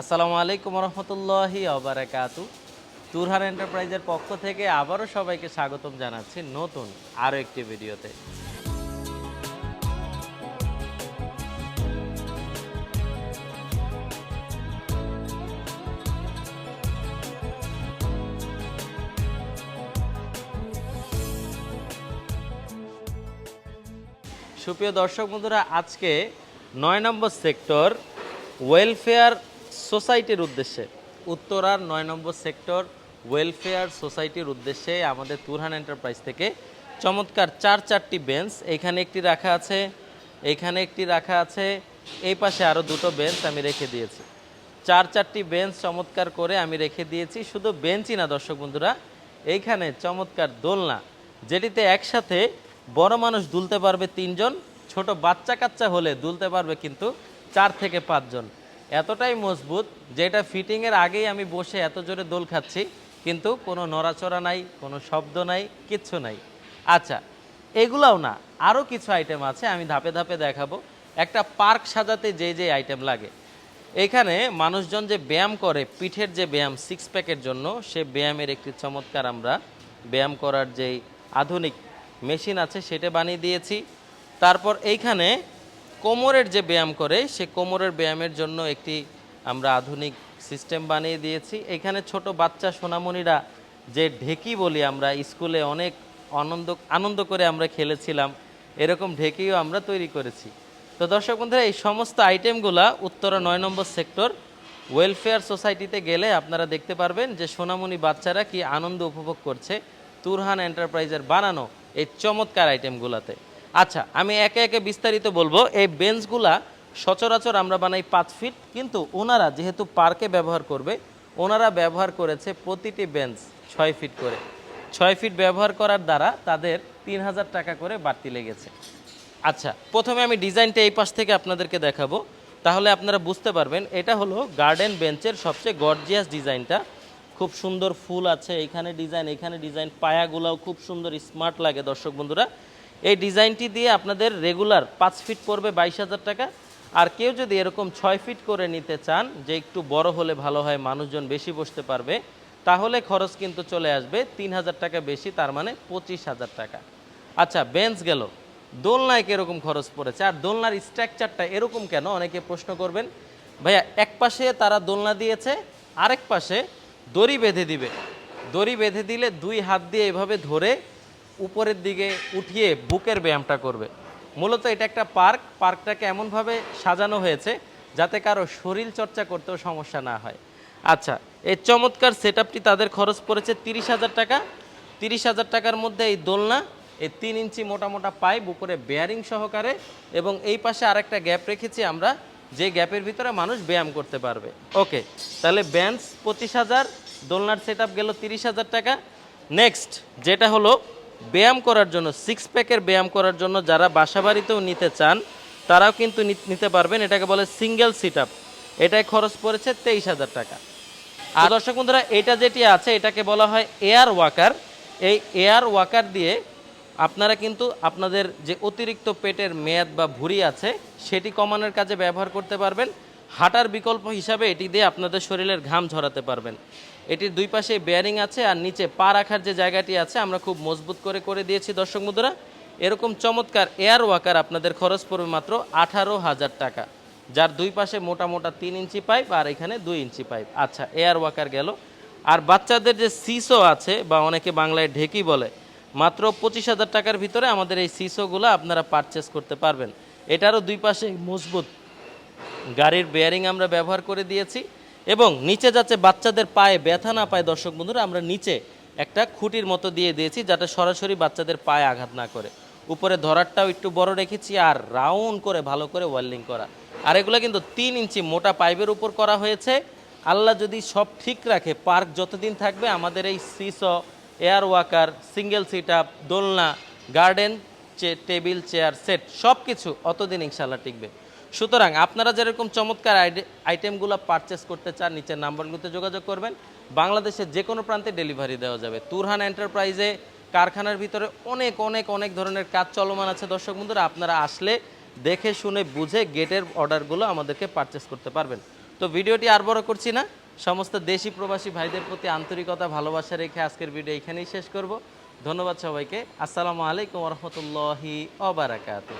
আসসালামু আলাইকুম রহমতুল্লাহি আবারাকাতু তুরহান এন্টারপ্রাইজের পক্ষ থেকে আবারও সবাইকে স্বাগতম জানাচ্ছি নতুন আরও একটি ভিডিওতে। সুপ্রিয় দর্শক বন্ধুরা, আজকে নয় নম্বর সেক্টর ওয়েলফেয়ার সোসাইটির উদ্দেশ্যে। উত্তরার নয় নম্বর সেক্টর ওয়েলফেয়ার সোসাইটির উদ্দেশ্যে আমাদের তুরহান এন্টারপ্রাইজ থেকে চমৎকার চার চারটি বেঞ্চ। এখানে একটি রাখা আছে, এখানে একটি রাখা আছে, এই পাশে আরও দুটো বেঞ্চ আমি রেখে দিয়েছি। চার চারটি বেঞ্চ চমৎকার করে আমি রেখে দিয়েছি, শুধু বেঞ্চই না দর্শক বন্ধুরা, এইখানে চমৎকার দোলনা, যেটিতে একসাথে বড় মানুষ দুলতে পারবে তিনজন, ছোট বাচ্চা কাচ্চা হলে দুলতে পারবে কিন্তু চার থেকে পাঁচজন। এতটাই মজবুত যেটা ফিটিংয়ের আগেই আমি বসে এত জোরে দোল খাচ্ছি, কিন্তু কোনো নড়াচড়া নাই, কোনো শব্দ নাই, কিচ্ছু নাই। আচ্ছা এগুলাও না আরও কিছু আইটেম আছে, আমি ধাপে ধাপে দেখাবো। একটা পার্ক সাজাতে যে যে আইটেম লাগে। এখানে মানুষজন যে ব্যায়াম করে, পিঠের যে ব্যায়াম সিক্স প্যাকের জন্য, সে ব্যায়ামের একটি চমৎকার আমরা ব্যায়াম করার যেই আধুনিক মেশিন আছে, সেটা বানিয়ে দিয়েছি। তারপর এইখানে কোমরের যে ব্যায়াম করে, সে কোমরের ব্যায়ামের জন্য একটি আমরা আধুনিক সিস্টেম বানিয়ে দিয়েছি। এখানে ছোট বাচ্চা সোনামণিরা যে ঢেকি বলি আমরা, স্কুলে অনেক আনন্দ আনন্দ করে আমরা খেলেছিলাম, এরকম ঢেকিও আমরা তৈরি করেছি। তো দর্শক বন্ধুরা, এই সমস্ত আইটেমগুলা উত্তরা নয় নম্বর সেক্টর ওয়েলফেয়ার সোসাইটিতে গেলে আপনারা দেখতে পারবেন যে সোনামণি বাচ্চারা কি আনন্দ উপভোগ করছে। তুরহান এন্টারপ্রাইজের বানানো এই চমৎকার আইটেমগুলাতে। আচ্ছা আমি একে একে বিস্তারিত বলব। এই বেঞ্চগুলা সচরাচর আমরা বানাই পাঁচ ফিট, কিন্তু ওনারা যেহেতু পার্কে ব্যবহার করবে, ওনারা ব্যবহার করেছে প্রতিটি বেঞ্চ ছয় ফিট করে। ছয় ফিট ব্যবহার করার দ্বারা তাদের তিন হাজার টাকা করে বাড়তি লেগেছে। আচ্ছা প্রথমে আমি ডিজাইনটা এই পাশ থেকে আপনাদেরকে দেখাবো। তাহলে আপনারা বুঝতে পারবেন, এটা হলো গার্ডেন বেঞ্চের সবচেয়ে গর্জিয়াস ডিজাইনটা। খুব সুন্দর ফুল আছে, এখানে ডিজাইন এখানে ডিজাইন, পায়াগুলাও খুব সুন্দর স্মার্ট লাগে দর্শক বন্ধুরা। এই ডিজাইনটি দিয়ে আপনাদের রেগুলার পাঁচ ফিট পড়বে বাইশ হাজার টাকা। আর কেউ যদি এরকম ছয় ফিট করে নিতে চান, যে একটু বড় হলে ভালো হয়, মানুষজন বেশি বসতে পারবে, তাহলে খরচ কিন্তু চলে আসবে তিন হাজার টাকা বেশি, তার মানে পঁচিশ হাজার টাকা। আচ্ছা বেঞ্চ গেল। দোলনায় কীরকম খরচ পড়েছে? আর দোলনার স্ট্রাকচারটা এরকম কেন? অনেকে প্রশ্ন করবেন। ভাইয়া, এক পাশে তারা দোলনা দিয়েছে, আরেক পাশে দড়ি বেঁধে দিবে। দড়ি বেঁধে দিলে দুই হাত দিয়ে এভাবে ধরে উপরের দিকে উঠিয়ে বুকের ব্যায়ামটা করবে। মূলত এটা একটা পার্ক। পার্কটাকে এমনভাবে সাজানো হয়েছে যাতে কারও শরীর চর্চা করতেও সমস্যা না হয়। আচ্ছা এই চমৎকার সেট তাদের খরচ পড়েছে তিরিশ হাজার টাকা। তিরিশ হাজার টাকার মধ্যে এই দোলনা, এই তিন ইঞ্চি মোটা মোটা পাইপ উপরে বেয়ারিং সহকারে এবং এই পাশে আরেকটা গ্যাপ রেখেছি আমরা, যে গ্যাপের ভিতরে মানুষ ব্যায়াম করতে পারবে। ওকে তাহলে ব্যান্স পঁচিশ হাজার, দোলনার সেট গেল তিরিশ হাজার টাকা। নেক্সট যেটা হলো ব্যায়াম করার জন্য সিক্স প্যাকের ব্যায়াম করার জন্য যারা বাসা বাড়িতেও নিতে চান, তারাও কিন্তু নিতে পারবেন। এটাকে বলে সিঙ্গেল সিট আপ এটায় খরচ পড়েছে তেইশ হাজার টাকা। আর দর্শক বন্ধুরা, এটা যেটি আছে, এটাকে বলা হয় এয়ার ওয়াকার এই এয়ার ওয়াকার দিয়ে আপনারা কিন্তু আপনাদের যে অতিরিক্ত পেটের মেয়াদ বা ভুঁড়ি আছে, সেটি কমানোর কাজে ব্যবহার করতে পারবেন। হাঁটার বিকল্প হিসাবে এটি দিয়ে আপনাদের শরীরের ঘাম ঝরাতে পারবেন। এটির দুই পাশে বেয়ারিং আছে আর নিচে পা রাখার যে জায়গাটি আছে, আমরা খুব মজবুত করে করে দিয়েছি দর্শক বন্ধুরা। এরকম চমৎকার এয়ার ওয়াকার আপনাদের খরচ পড়বে মাত্র আঠারো হাজার টাকা, যার দুই পাশে মোটা মোটা তিন ইঞ্চি পাইপ আর এখানে দুই ইঞ্চি পাইপ আচ্ছা এয়ার ওয়াকার গেল। আর বাচ্চাদের যে সিসো আছে, বা অনেকে বাংলায় ঢেকি বলে, মাত্র পঁচিশ হাজার টাকার ভিতরে আমাদের এই সিসোগুলো আপনারা পারচেস করতে পারবেন। এটারও দুই পাশে মজবুত গাড়ির বেয়ারিং আমরা ব্যবহার করে দিয়েছি। এবং নিচে যাচ্ছে বাচ্চাদের পায়ে ব্যথা না পায়, দর্শক বন্ধুরা, আমরা নিচে একটা খুঁটির মতো দিয়ে দিয়েছি যাতে সরাসরি বাচ্চাদের পায়ে আঘাত না করে। উপরে ধরারটাও একটু বড় রেখেছি আর রাউন্ড করে ভালো করে ওয়েল্ডিং করা। আর এগুলো কিন্তু তিন ইঞ্চি মোটা পাইপের উপর করা হয়েছে। আল্লাহ যদি সব ঠিক রাখে, পার্ক যতদিন থাকবে, আমাদের এই cis, air walker, single seat up দোলনা, গার্ডেন টেবিল, চেয়ার, সেট সব কিছু অতদিন ইনশাল্লাহ টিকবে। সুতরাং আপনারা যেরকম চমৎকার আইটেমগুলো পারচেস করতে চান, নিচের নাম্বারগুলোতে যোগাযোগ করবেন। বাংলাদেশের যে কোনো প্রান্তে ডেলিভারি দেওয়া যাবে। তুরহান এন্টারপ্রাইজে কারখানার ভিতরে অনেক অনেক অনেক ধরনের কাজ চলমান আছে। দর্শক বন্ধুরা, আপনারা আসলে দেখে, শুনে, বুঝে গেটের অর্ডারগুলো আমাদেরকে পারচেস করতে পারবেন। তো ভিডিওটি আর বড় করছি না। সমস্ত দেশি প্রবাসী ভাইদের প্রতি আন্তরিকতা, ভালোবাসা রেখে আজকের ভিডিও এখানেই শেষ করব। ধন্যবাদ সবাইকে। আসসালামু আলাইকুম রহমতুল্লাহি অবারাকাতু